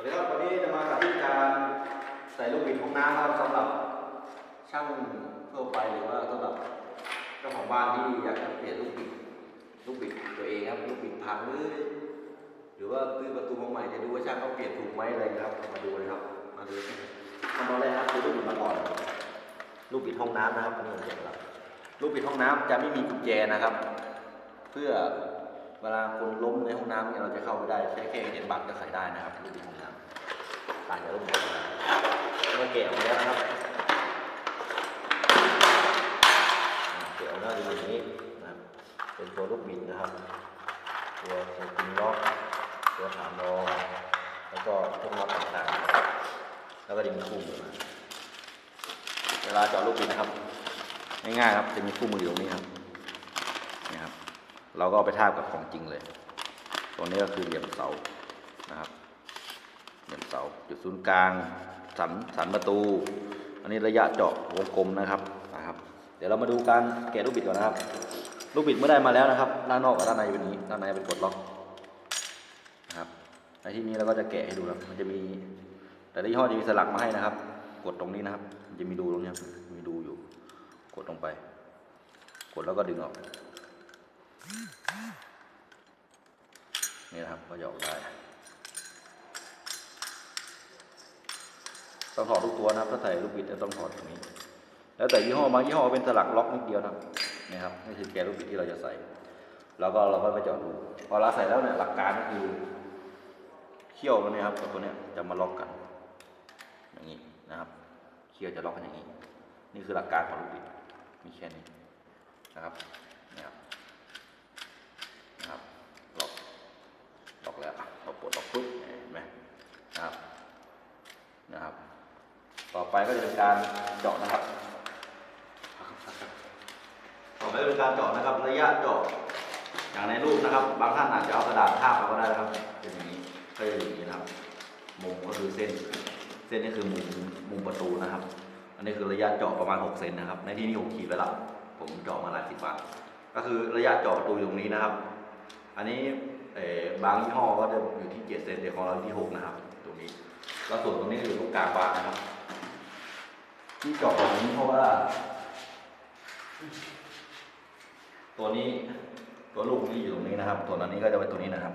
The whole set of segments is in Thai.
สวัสดีครับวันนี้จะมาสาธิตการใส่ลูกบิดห้องน้ำครับสำหรับช่างทั่วไปหรือว่าสำหรับเจ้าของบ้านที่อยากจะเปลี่ยนลูกบิดลูกบิดตัวเองครับลูกบิดพังหรือหรือว่าซื้อประตูมาใหม่จะดูว่าช่างเขาเปลี่ยนถูกไหมอะไรครับมาดูเลยครับมาดูขั้นตอนแรกครับคือลูกบิดมาก่อนลูกบิดห้องน้ำนะครับอันนี้ผมเก็บลูกบิดห้องน้ำจะไม่มีกุญแจนะครับ เพื่อ เวลาคนล้มในห้องน้ำเนี่ยเราจะเข้าไปได้แค่แค่เห็นบัตรก็ใส่ได้นะครับลูดห้องน้ำต่างจากลูกบิดเมื่อแกะออกมาแล้วนะครับอ่าแกะออกมาดูอย่างนี้นะครับเป็นตัวลูกบิดนะครับ ตัวสปริงล็อกตัวฐานรองแล้วก็พวกน็อตต่างๆ แล้วก็จะมีคู่มือมาเวลาเจาะลูกบิดนะครับ ง่ายๆครับจะมีคู่มืออยู่ตรงนี้ครับนี่ครับ เราก็เอาไปทาบกับของจริงเลย ตรงนี้ก็คือเหลี่ยมเสานะครับเหลี่ยมเสาจุดศูนย์กลางสันสันประตู อันนี้ระยะเจาะวงกลมนะครับนะครับ เดี๋ยวเรามาดูการแกะลูกบิดก่อนนะครับ ลูกบิดเมื่อได้มาแล้วนะครับด้านนอกกับด้านในเป็นนี้ด้านในเป็นกดล็อกนะครับในที่นี้เราก็จะแกะให้ดูครับมันจะมี แต่ละยี่ห้อจะมีสลักมาให้นะครับ กดตรงนี้นะครับ มันจะมีรูตรงนี้มีรูอยู่ กดลงไป กดแล้วก็ดึงออก นี่นะครับก็หยออกได้ต้องถอดทุกตัวนะครับถ้าใส่ลูกบิดจะต้องถอดตรงนี้ แล้วแต่ยี่ห้อบางยี่ห้อเป็นสลักล็อกนิดเดียวนะครับนี่ครับนี่คือแกนลูกบิดที่เราจะใส่ แล้วก็เราก็ไปเจาะดูพอเราใส่แล้วเนี่ยหลักการก็คือเขี้ยวมันเนี่ยครับกับตัวเนี้ยจะมาล็อกกัน อย่างนี้นะครับเขี้ยวจะล็อกกันอย่างนี้ นี่คือหลักการของลูกบิดมีแค่นี้นะครับล็อก ล็อก แล้วอะเราปลดล็อกปุ๊บเห็นไหมนะครับนะครับ ต่อไปก็จะเป็นการเจาะนะครับต่อไปก็เป็นการเจาะนะครับ ระยะเจาะอย่างในรูปนะครับ บางท่านอาจจะเอากระดาษทาบมาก็ได้นะครับเป็นอย่างนี้ก็จะอย่างนี้นะครับมุมก็คือเส้น เส้นนี้คือมุมมุมประตูนะครับ อันนี้คือระยะเจาะประมาณ6เซนนะครับ ในที่นี้ผมขีดไว้แล้วผมเจาะมาหลายสิบบาทก็คือระยะเจาะประตูอยู่ตรงนี้นะครับ อันนี้ เอ่บางยี่ห้อก็จะอยู่ที่7เซนแต่ของเราอยู่ที่6นะครับ ตรงนี้แล้วส่วนตรงนี้อยู่ตรงกลางบานนะครับ ที่เจาะแบบนี้เพราะว่า ตัวนี้ตัวลูกนี้อยู่ตรงนี้นะครับ ตัวนั้นนี้ก็จะไว้ตัวนี้นะครับ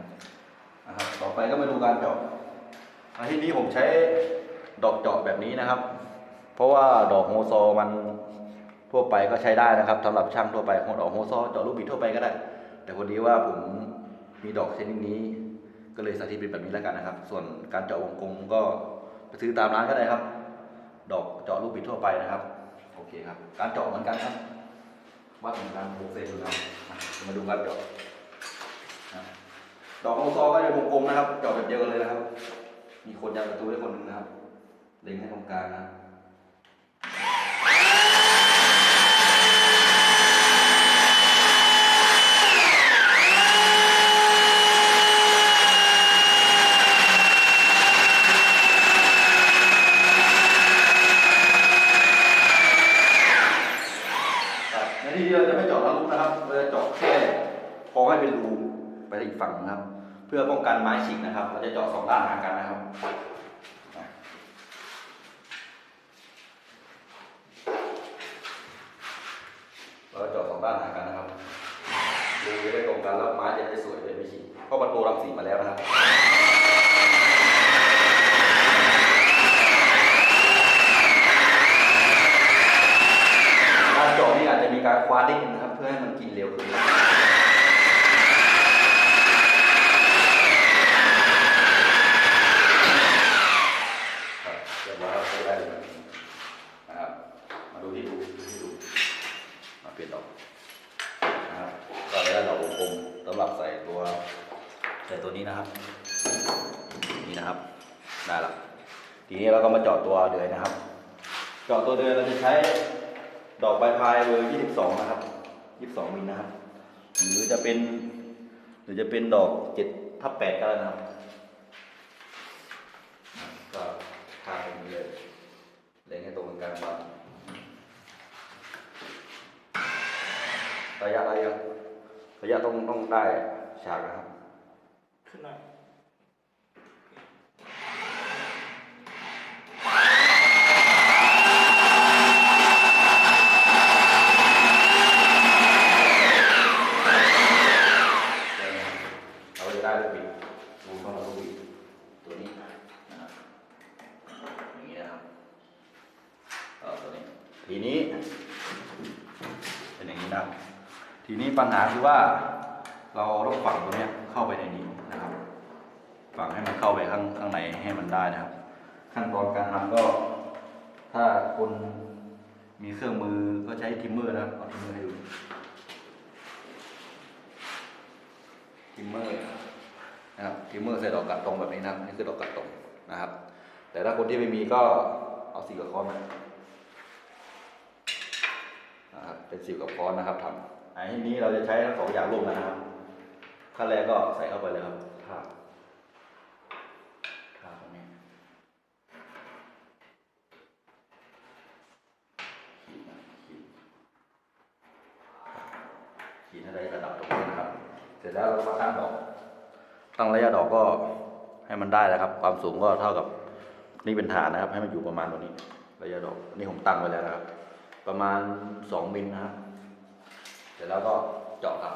นะครับ ต่อไปก็มาดูการเจาะที่นี้ผมใช้ดอกเจาะแบบนี้นะครับ เพราะว่าดอกโฮโซมันทั่วไปก็ใช้ได้นะครับสำหรับช่างทั่วไปของดอกโฮโซเจาะลูกบิดทั่วไปก็ได้ แต่พอดีว่าผม มีดอกชนิดนี้ ก็เลยสาธิตเป็นแบบนี้แล้วกันนะครับ ส่วนการเจาะวงกลมก็ไปซื้อตามร้านก็ได้ครับ ดอกเจาะลูกบิดทั่วไปนะครับ โอเคครับ การเจาะเหมือนกันครับวัดเหมือนกันหกเซนเหมือนกันอะมาดูการเจาะดอกโฮโซก็จะวงกลมนะครับ เจาะแบบเดียวกันเลยนะครับ มีคนยันประตูให้คนหนึงนะครับ เล็งให้ตรงกลางนะ ครับในที่นี้เราจะไม่เจาะทะลุนะครับ เราจะเจาะแค่พอให้เป็นรูไปอีกฝั่งนะครับ เพื่อป้องกัน ไม้ฉีกนะครับ เราจะเจาะสองด้านหากันนะครับเราเจาะสองด้านหากันนะครับรูได้ตรงกันแล้วไม้จะได้สวยเลยไม่ฉีกเพราะประตูรับสีมาแล้วนะครับการเจาะนี่อาจจะมีการคว้านิดนึงนะครับ เพื่อให้มันกินเร็วขึ้นครับเรียบร้อยครับใช้ได้เลยนะครับ มาดูที่ดูที่ดู มาเปลี่ยนดอกนะครับก็ได้ดอกวงกลมสำหรับใส่ตัวใส่ตัวนี้นะครับ นี่นะครับ ได้ละทีนี้เราก็มาเจาะตัวเดือยนะครับ เจาะตัวเดือยเราจะใช้ ดอกใบพายเบอร์22 นะครับ 22 มิลนะครับ หรือจะเป็น ห รือจะเป็นดอกเจ็ดทับ8ก็แล้วนะครับก็ทาอย่างนี้เลยเล็งให้ตรงกลางบ้างระยะระยะระยะต้องต้องได้ฉากนะครับขึ้นหน่อย ทีนี้ เป็นอย่างนี้นะครับ ทีนี้ปัญหาคือว่า เราต้องฝังตัวเนี้ยเข้าไปในนี้นะครับ ฝังให้มันเข้าไปข้างข้างในให้มันได้นะครับ ขั้นตอนการทำก็ ถ้าคนมีเครื่องมือก็ใช้ทิมเมอร์นะครับเอาทิมเมอร์ให้ดูทิมเมอร์นะครับทิมเมอร์ใส่ดอกกัดตรงแบบนี้นะนี่คือดอกกัดตรงนะครับ แต่ถ้าคนที่ไม่มีก็เอาสีกับค้อนมานะครับเป็นสีกับค้อนนะครับทำอันนี้เราจะใช้ทั้งสองอย่างร่วมกันนะครับขั้นแรกก็ใส่เข้าไปเลยครับทาบทาบตรงนี้ ขีดนะขีด ขีดอะไรระดับตรงนี้นะครับ เสร็จแล้วเราก็มาตั้งดอก ตั้งระยะดอกก็ให้มันได้แล้วครับ ความสูงก็เท่ากับนี่เป็นฐานนะครับ ให้มันอยู่ประมาณตรงนี้ ระยะดอกนี่ผมตั้งไว้แล้วนะครับ ประมาณสองมิลนะครับ เสร็จแล้วก็เจาะ ครับ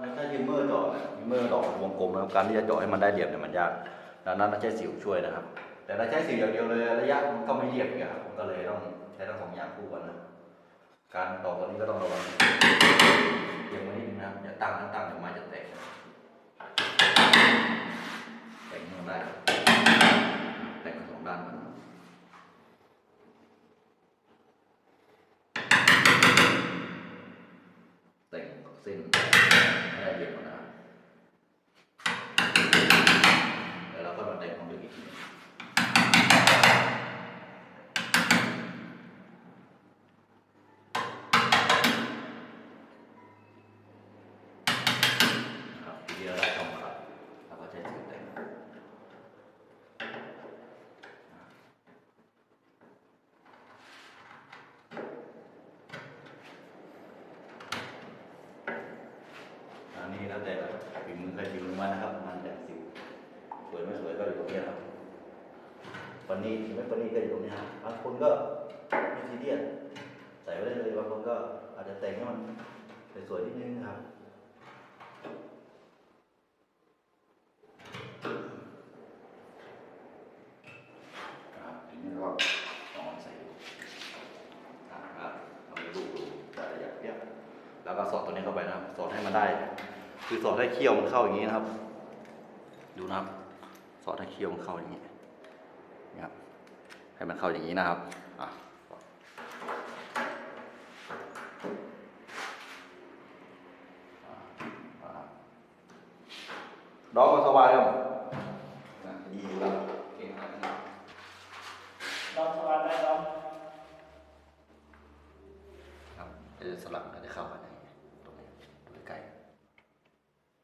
ในถ้าทิมเมอร์เจาะเนี่ยทิมเมอร์ดอกวง การที่จะเจาะให้มันได้เหลี่ยมเนี่ยมันยาก ดังนั้นเราใช้สิวช่วยนะครับ แต่ถ้าใช้สิวอย่างเดียวเลยระยะมันก็ไม่เรียบไงครับมันก็เลยต้องใช้ทั้งสองอย่างคู่กันนะการต่อตัวนี้ก็ต้องระวังเอียงไว้นิดนึงนะครับอย่าตั้งตั้งเดี๋ยวไม้จะแตกแต่งให้มันได้แต่งทั้งสองด้านมันแต่งเส้นให้ได้เหลี่ยมก่อนนะครับแล้วเราก็มาแต่งของลึกอีกทีหนึ่ง ครับทีเดียวได้ช่องครับแล้วก็ใช้สีแต่งอันนี้แล้วแต่ฝีมือใครฝีมือมันนะครับ มันแต่งสิวสวยไม่สวยก็อยู่ตรงนี้ครับ วันนี้ไม่วันนี้ก็อยู่ตรงนี้ครับางคนก็ไม่ซีเรียสใส่ไว้ได้เลยบางคนก็อาจจะแต่งให้มันสวยๆนิดนึงครับครับทีนี้ก็ลองใส่ดูนะครับลองดูแต่ละอย่างเนี้ยแล้วก็สอดตัวนี้เข้าไปนะสอดให้มันได้ คือสอดให้เคี้ยวมันเข้าอย่างนี้นะครับ ดูนะครับสอดให้เคี้ยวมันเข้าอย่างนี้ ให้มันเข้าอย่างนี้นะครับดอกก็สบายครับอะดีอยู่แล้วเก่งมากนะครับ ลองสวัสดีลอง ครับเออสลักมันจะเข้ามาในตรงนี้ตรงใกล้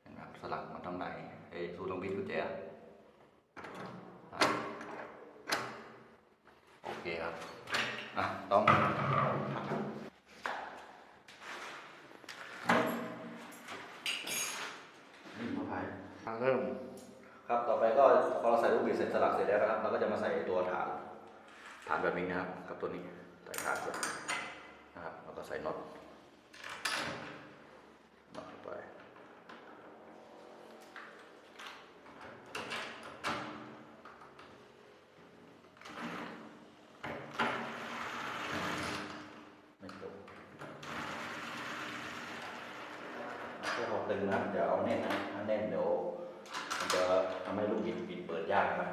เห็นไหมครับสลักมันต้องไหนไอ้สูตรลงบิดกุญแจอะโอเคครับอะต้องนี่มาพาย เริ่ม ครับต่อไปก็พอเราใส่ลูกบิดเสร็จสลักเสร็จแล้วนะครับ เราก็จะมาใส่ตัวฐานฐานแบบนี้นะครับ กับตัวนี้ใส่ฐานด้วยนะครับแล้วก็ใส่น็อตน็อตไปไม่ตกเพื่อตึงนะเดี๋ยวเอาแน่นนะถ้าแน่นเดี๋ยวมันจะทำให้ลูกบิดบิดเปิดยากนะ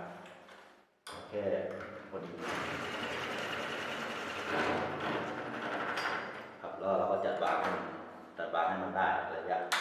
เอาแค่พอดีครับแล้วเราก็จัดวางให้มัน จัดวางให้มันได้ระยะ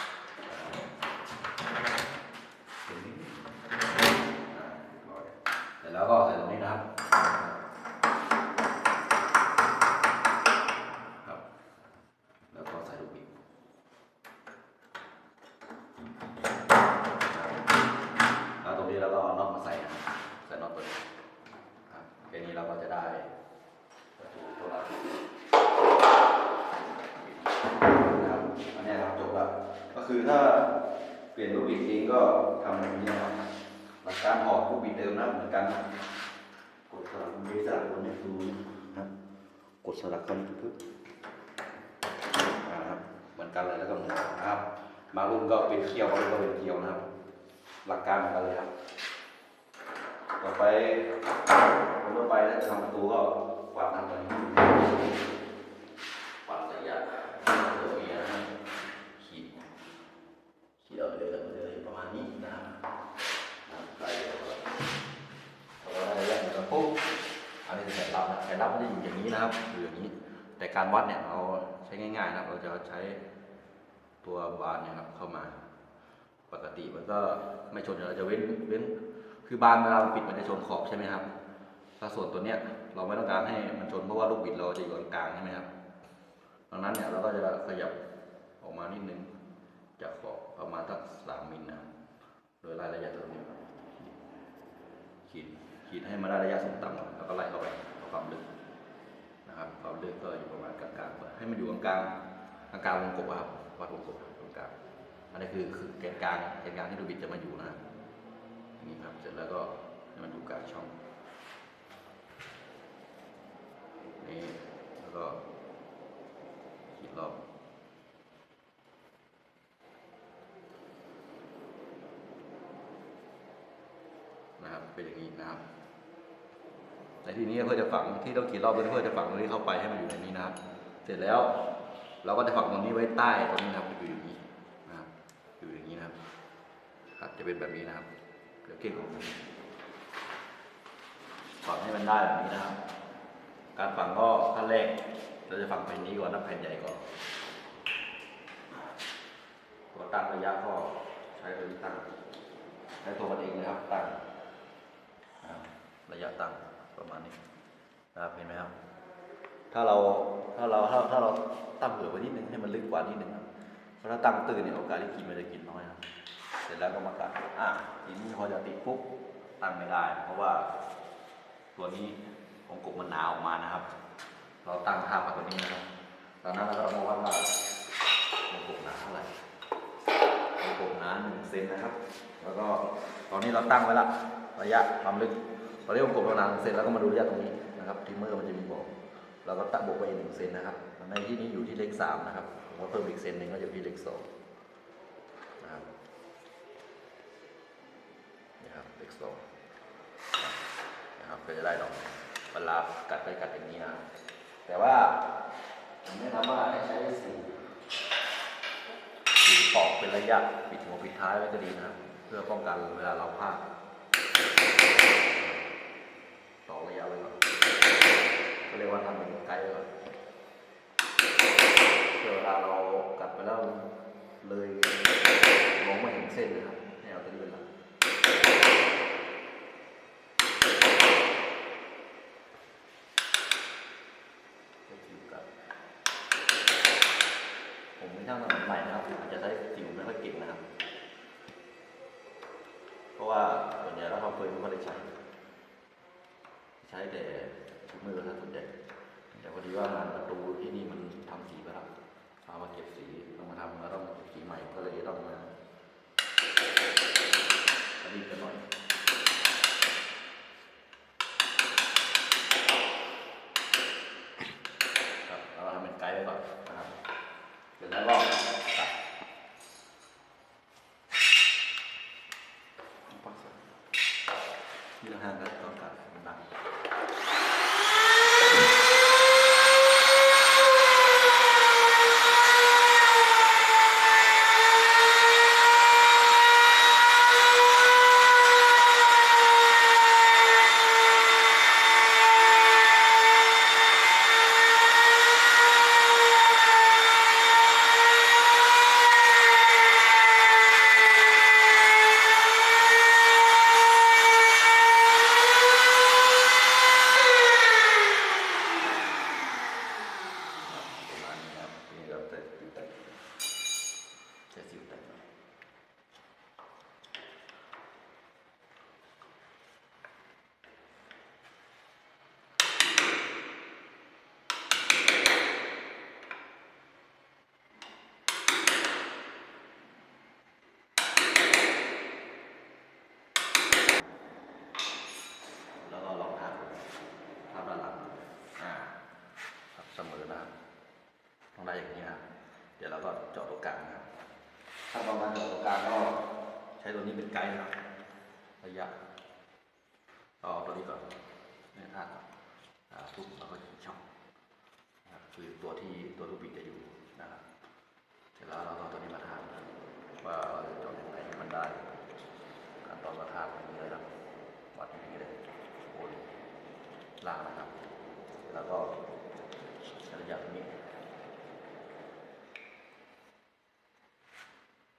กันเลยแล้วก็เหมือนกันนะครับ บางรุ่นก็เป็นเคี่ยวบางรุ่นก็เป็นเกลียวนะครับ หลักการเหมือนกันเลยครับ ต่อไปคนต่อไปถ้าจะทำประตูก็วัดทำแบบนี้วัดระยะตัวเมียนะครับขีดขีดเอาเลยเอาเลยประมาณนี้นะครับนะครับไล่เอเลยพอได้ระยะแล้วปุ๊บอันนี้คือแขนรับนะแขนรับมันจะอยู่อย่างนี้นะครับอยู่อย่างนี้แต่การวัดเนี่ยเราใช้ง่ายๆนะครับ เราจะใช้ ตัวบานเนี่ยครับเข้ามา ปกติมันก็ไม่ชนเราจะเว้นเว้น คือบานเวลาเราปิดมันจะชนขอบใช่ไหมครับ ถ้าส่วนตัวเนี้ยเราไม่ต้องการให้มันชนเพราะว่าลูกบิดเราจะอยู่กลางใช่ไหมครับ ดังนั้นเนี่ยเราก็จะขยับออกมานิดนึงจากขอบประมาณสักสามมิลนะโดยรายระยะตัวนี้ขีดขีดให้มาได้ระยะสูงต่ำแล้วก็ไล่เข้าไปความลึกนะครับความลึกก็อยู่ประมาณกลางๆให้มันอยู่กลางๆกลางๆวงกบอะครับ วัดวงกบตรงกลางอันนี้คือคือแกนกลางแกนกลางที่ลูบิดจะมาอยู่นะนี่ครับเสร็จแล้วก็ให้มันอยู่กลางช่องนี่แล้วก็ขีดรอบนะครับเป็นอย่างนี้นะครับในที่นี้เพื่อจะฝังที่ต้องขีดรอบเพื่อจะฝังตรงนี้เข้าไปให้มันอยู่ในนี้นะครับ เสร็จแล้ว เราก็จะฝังตรงนี้ไว้ใต้ตรงนี้นะครับอยู่อย่างนี้นะครับอยู่อย่างนี้นะครับครับจะเป็นแบบนี้นะครับเดี๋ยวเก่งของผมฝังให้มันได้แบบนี้นะครับ การฝังก็ขั้นแรกเราจะฝังแผ่นนี้ก่อนนะแผ่นใหญ่ก่อนตัวตั้งระยะก็ใช้ตัวนี้ตั้งใช้ตัวมันเองนะครับตั้งระยะตั้งประมาณนี้นะครับเห็นไหมครับ ถ้าเราถ้าเราถ้าถ้าเราตั้งเผื่อไว้นิดนึงให้มันลึกกว่านิดนึงครับเพราะถ้าตั้งตื้นเนี่ยโอกาสที่กินมันจะกินน้อยครับเสร็จแล้วก็มากัดอะทีนี้พอจะติดปุ๊บตั้งไม่ได้ เพราะว่า ตัวนี้องกบมันหนาออกมานะครับ เราตั้งค่ามาตัวนี้นะครับตอนนั้นเราก็ต้องมาวัดว่าองกบหนาเท่าไหร่องกบหนาหนึ่งเซนนะครับ แล้วก็ตอนนี้เราตั้งไว้ละระยะความลึกตอนนี้องกบเราหนาหนึ่งเซนแล้วก็มาดูระยะตรงนี้นะครับที่มือมันจะมีบอก เราก็ตั้งบวกไปอีกหนึ่งเซนนะครับ ในที่นี้อยู่ที่เลขสามนะครับผมว่าเพิ่มอีกเซนหนึ่งก็จะอยู่ที่เลขสองนะครับนะครับเลขสองนะครับก็จะได้ดอกเวลากัดไปกัดอย่างนี้นะแต่ว่าผมแนะนำว่าให้ใช้สีสีปอกเป็นระยะปิดหัวปิดท้ายไว้ก็ดีนะครับเพื่อป้องกันเวลาเราพลาดต่อระยะไว้ก่อน เรียกว่าทำเป็นไกด์ไว้ก่อนเพื่อเวลาเรากัดไปแล้วเลยมองไม่เห็นเส้นนะครับให้เอาตัวนี้เป็นหลักก็จิ๋วกับผมเป็นช่างถนนใหม่นะครับอาจจะใช้จิ๋วไม่ค่อยเก่งนะครับ เพราะว่าส่วนใหญ่เราทำเฟยไม่ค่อยได้ใช้ ใช้แต่ ถุงมือถ้าส่วนใหญ่แต่พอดีว่างานประตูที่นี่มันทำสีไปแล้วเอามาเก็บสีต้องมาทำแล้วต้องเก็บสีใหม่ก็เลยต้องมาอันนี้กันหน่อย ไกด์นะครับระยะเอาตัวนี้ก่อนเนี่ยอ่าอ่าปุ๊บเราก็ช่องนะครับคือตัวที่ตัวลูกบิดจะอยู่นะครับเสร็จแล้วเราก็เอาตัวนี้มาทานว่าเราจะจาะยังไงให้มันได้ขั้นตอนมาทานอย่างนี้เลยครับวัดอย่างนี้เลยโอ้ล่างนะครับ แล้วก็ใช้ระยะตรงนี้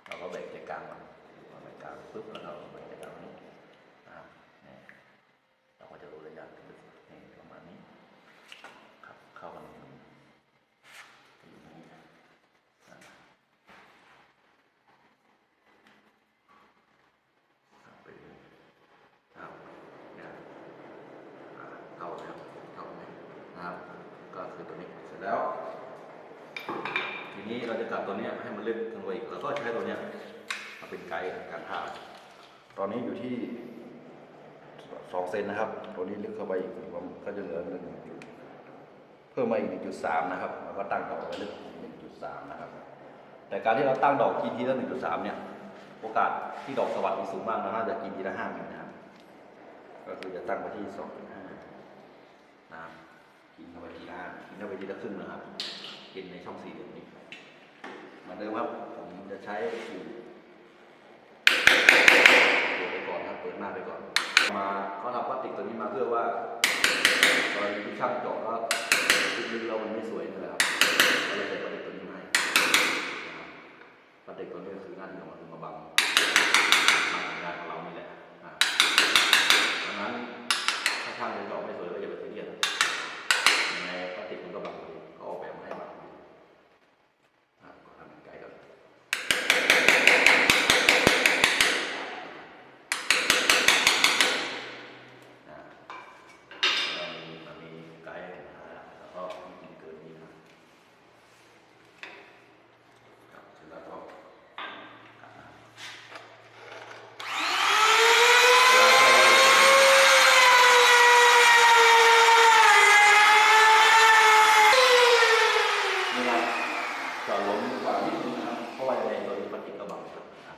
เราก็เบรกใจกลางก่อนพอเบรกกลางปุ๊บแล้วเราเบรกใจกลางนี้นะครับนี่เราก็จะรู้ระยะที่นี่ประมาณนี้ ครับ เข้ากันอยู่นี้นะครับไปเรื่อยครับเนี่ยอ่าเข้าแล้วเข้าไหมนะครับ ก็คือตัวนี้เสร็จแล้ว ทีนี้เราจะกลับ ตัวนี้ให้มันลึกลงไปอีกเราก็ใช้ตัวนี้มาเป็นไกด์การท่าตอนนี้อยู่ที่สองเซนนะครับ ตัวนี้ลึกเข้าไปอีกผมก็จะเหลือหนึ่งจุดเพิ่มมาอีกหนึ่งจุดสามนะครับแล้วก็ตั้งดอกไว้ลึกหนึ่งจุดสามนะครับ แต่การที่เราตั้งดอกกินทีละหนึ่งจุดสามเนี่ย โอกาสที่ดอกสวัสดิ์มีสูงมากนะน่าจะกินทีละห้ามิลนะครับ ก็คือจะตั้งไปที่สองจุดห้านะครับกินเข้าไปทีละห้ากินเข้าไปทีละครึ่งนะครับ กินในช่องสี่เหลี่ยมนี้ มือนเดิมครับ ผมจะใช้อยู่เปิดไปก่อนครับเปิดหน้าไปก่อน มาเขาทำพลาสติกตัวนี้มาเพื่อว่าตอนที่ช่างเจาะแล้วลึกๆแล้วมันไม่สวยนะครับก็เลยใส่พลาสติกตัวนี้มาให้พลาสติกตัวนี้ก็คือหน้าที่ของมันคือมาบังงานของเรานี่แหละนะดังนั้นถ้าช่างจะเจาะไม่สวยก็อย่าไปซีเรียสยังไงพลาสติกมันก็บังอยู่เขาออกแบบมาให้บังอยู่นะครับก็ทำเป็นไกด์ก่อน อ่าเรามีมันมีไกด์ให้หาแล้วก็มีกินเกินนี้นะครับเสร็จแล้วก็อ่านี่ครับจอดล้มกว่านิดนึงนะครับเพราะว่าในตัวนี้พลาสติกกระบังครับอะ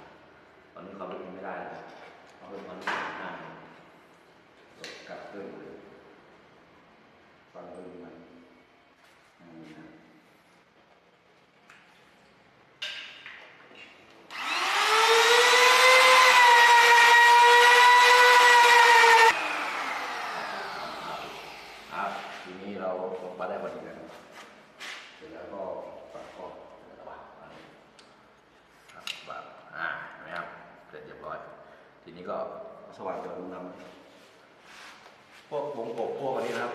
ตอนนี้เขาลึกไม่ได้นะครับ เขาเพิ่มมันห้า กลับเพิ่มเลยฟังเพิ่มมันอันนี้นะอะทีนี้เราลงมาได้พอดีแล้วเสร็จแล้วก็ปัดข้อระหว่างอันนี้ครับปัดอ่าเห็นไหมครับเสร็จเรียบร้อย ทีนี้ก็สว่างจะดูนำ พวกวงกบพวกอันนี้นะครับ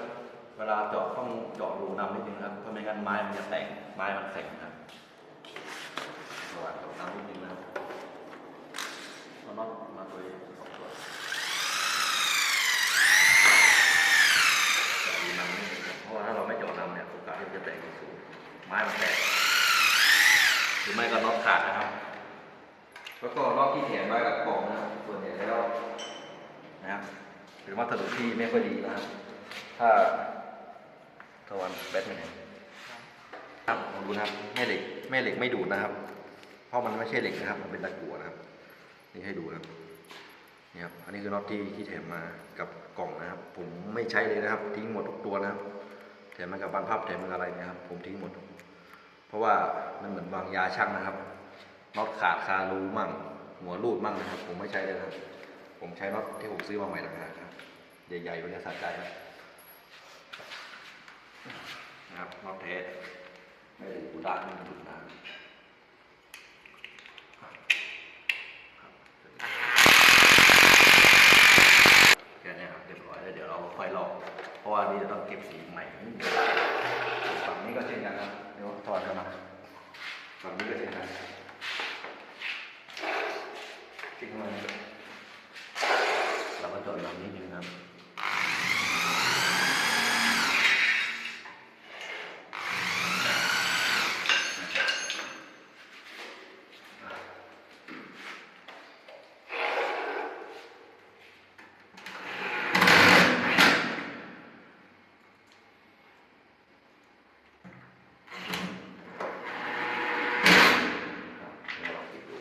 เวลาเจาะต้องเจาะรูนำนิดนึงนะครับเพราะ ไม้มันจะแตกไม้มันแข็งนะครับระว่างเจาะน้ำนิดนึงนะครับเอาน็อตมาตัวเองสองตัวจาะรูนำนิดนึงครับเพราะว่าถ้าเราไม่เจาะน้ำเนี่ยโอกาสที่มันจะแตกสูงไม้มันแตกหรือไม่ก็น็อตขาดนะครับแล้วก็น็อตที่แถมไว้กับกล่องนะส่วนใหญ่แล้วนะครับเป็นวัสดุที่ไม่ค่อยดีนะครับถ้าตะวันแบทแมน ครับลองดูนะครับแม่เหล็กแม่เหล็กไม่ดูดนะครับ เพราะมันไม่ใช่เหล็กนะครับมันเป็นตะกั่วนะครับ นี่ให้ดูนะครับนี่ครับอันนี้คือน็อตที่ที่แถมมากับกล่องนะครับ ผมไม่ใช้เลยนะครับ ทิ้งหมดทุกตัวนะครับ แถมมากับบานพับแถมมาอะไรนะครับ ผมทิ้งหมด เพราะว่ามันเหมือนวางยาช่างนะครับน็อตขาดคารูมั่ง หัวรูดมั่งนะครับ ผมไม่ใช้เลยนะครับ ผมใช้น็อตที่ผมซื้อมาใหม่ต่างหากครับใหญ่ๆมันจะสะใจครับนะครับน็อตเทส ไม่ได้กูด้านดุนะแค่นี้ครับเรียบร้อยแล้วเดี๋ยวเราค่อยลอกเพราะว่านี่จะต้องเก็บสีใหม่ฝั่งนี้ก็เช่นกันครับเดี๋ยวถอดกันมาฝั่งนี้ก็เช่นกันทิ้งไว้เราก็จดลำนิดนึงครับเดี๋ยวเราปิดดู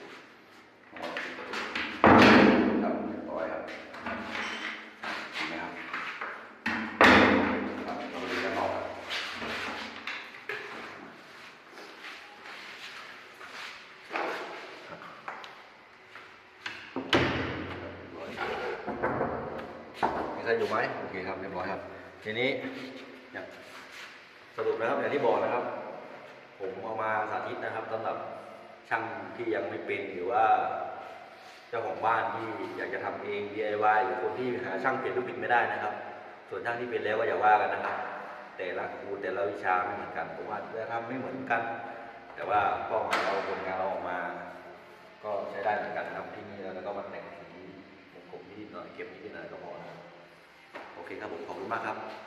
ใช้อยู่ไหมโอเคครับเรียบร้อยครับ ทีนี้สรุปนะครับอย่างที่บอกนะครับ ผมเอามาสาธิตนะครับสำหรับช่างที่ยังไม่เป็นหรือว่า เจ้าของบ้านที่อยากจะทำเอง DIY หรือคนที่หาช่างเปลี่ยนลูกบิดไม่ได้นะครับ ส่วนช่างที่เป็นแล้วก็อย่าว่ากันนะครับ แต่ละครูแต่ละวิชาไม่เหมือนกันผมว่าจะทำไม่เหมือนกัน แต่ว่าเป้าหมายเราผลงานเราออกมา ก็ใช้ได้เหมือนกันครับที่นี่แล้วก็มาแต่งสีผมผมนิดหน่อยเก็บนิดหน่อยก็พอ เคครับผมขอบคุณมากครับ